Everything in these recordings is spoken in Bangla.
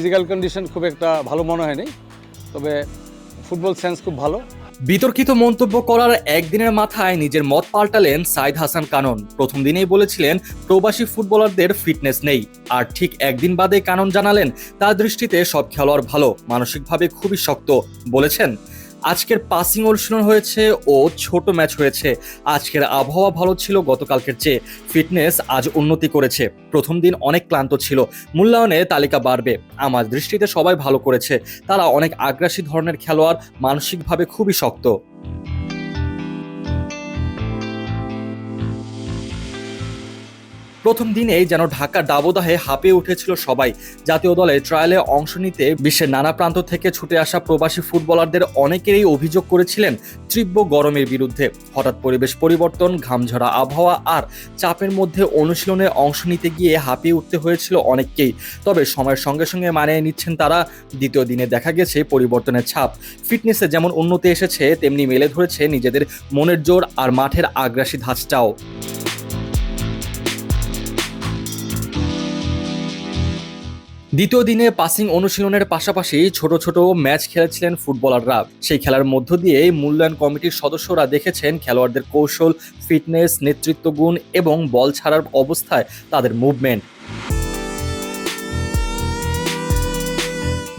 ফিজিক্যাল কন্ডিশন খুব একটা ভালো মনে হয়নি, তবে ফুটবল সেন্স খুব ভালো। বিতর্কিত মন্তব্য করার একদিনের মাথায় নিজের মত পাল্টালেন সাইদ হাসান কানন। প্রথম দিনেই বলেছিলেন, প্রবাসী ফুটবলারদের ফিটনেস নেই। আর ঠিক একদিন বাদে কানন জানালেন, তার দৃষ্টিতে সব খেলোয়াড় ভালো, মানসিকভাবে খুবই শক্ত, বলেছেন। আজকের পাসিং অনুশীলন হয়েছে ও ছোট ম্যাচ হয়েছে। আজকের আবহাওয়া ভালো ছিল, গতকালকের চেয়ে ফিটনেস আজ উন্নতি করেছে। প্রথম দিন অনেক ক্লান্ত ছিল, মূল্যায়নে তালিকা বাড়বে। আমার দৃষ্টিতে সবাই ভালো করেছে, তারা অনেক আগ্রাসী ধরনের খেলোয়াড়, মানসিকভাবে খুবই শক্ত। প্রথম দিনেই যেন ঢাকা দাবদাহে হাঁপিয়ে উঠেছিল সবাই। জাতীয় দলে ট্রায়ালে অংশ নিতে বিশ্বের নানা প্রান্ত থেকে ছুটে আসা প্রবাসী ফুটবলারদের অনেকেরই অভিযোগ করেছিলেন তীব্র গরমের বিরুদ্ধে। হঠাৎ পরিবেশ পরিবর্তন, ঘামঝরা আবহাওয়া আর চাপের মধ্যে অনুশীলনে অংশ নিতে গিয়ে হাঁপিয়ে উঠতে হয়েছিল অনেককেই। তবে সময়ের সঙ্গে সঙ্গে মানিয়ে নিচ্ছেন তারা। দ্বিতীয় দিনে দেখা গেছে পরিবর্তনের ছাপ। ফিটনেসে যেমন উন্নতি এসেছে, তেমনি মেলে ধরেছে নিজেদের মনের জোর আর মাঠের আগ্রাসী ধাঁচটাও। দ্বিতীয় দিনে পাসিং অনুশীলনের পাশাপাশি ছোট ছোট ম্যাচ খেলেছিলেন ফুটবলাররা। সেই খেলার মধ্য দিয়ে মূল্যায়ন কমিটির সদস্যরা দেখেছেন খেলোয়াড়দের কৌশল, ফিটনেস, নেতৃত্ব গুণ এবং বল ছাড়ার অবস্থায় তাদের মুভমেন্ট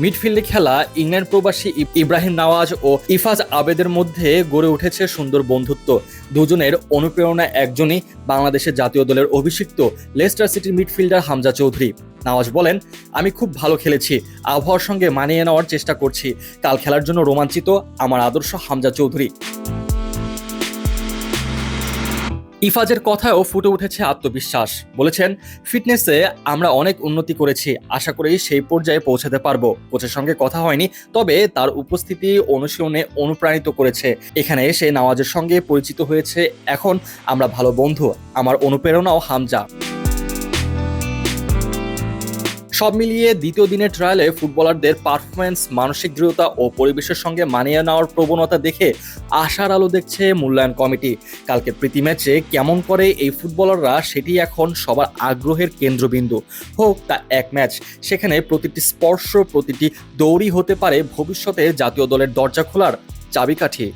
মিডফিল্ডে খেলা ইংল্যান্ড প্রবাসী ইব্রাহিম নওয়াজ ও ইফাজ আবেদের মধ্যে গড়ে উঠেছে সুন্দর বন্ধুত্ব। দুজনের অনুপ্রেরণা একজনই বাংলাদেশের জাতীয় দলের অভিষিক্ত লেস্টার সিটির মিডফিল্ডার হামজা চৌধুরী। নওয়াজ বলেন, আমি খুব ভালো খেলেছি। আবহাওয়ার সঙ্গে মানিয়ে নেওয়ার চেষ্টা করছি। কাল খেলার জন্য রোমাঞ্চিত আমার আদর্শ হামজা চৌধুরী। ইফাজের কথায়ও ফুটে উঠেছে আত্মবিশ্বাস। বলেছেন, ফিটনেসে আমরা অনেক উন্নতি করেছি। আশা করি সেই পর্যায়ে পৌঁছাতে পারব। কোচের সঙ্গে কথা হয়নি, তবে তার উপস্থিতি অনুশীলনে অনুপ্রাণিত করেছে। এখানে এসে নওয়াজের সঙ্গে পরিচিত হয়েছে, এখন আমরা ভালো বন্ধু। আমার অনুপ্রেরণাও হামজা। সব মিলিয়ে দ্বিতীয় দিনের ট্রায়ালে ফুটবলারদের পারফরমেন্স মানসিক দৃঢ়তা ও পরিবেশের সঙ্গে মানিয়ে নেওয়ার প্রবণতা দেখে আশার আলো দেখছে মূল্যায়ন কমিটি। কালকে প্রীতি ম্যাচে কেমন করে এই ফুটবলাররা সেটি এখন সবার আগ্রহের কেন্দ্রবিন্দু। হোক, তা এক ম্যাচ। সেখানে প্রতিটি স্পর্শ, প্রতিটি দৌড়ই হতে পারে ভবিষ্যতে জাতীয় দলের দরজা খোলার চাবিকাঠি।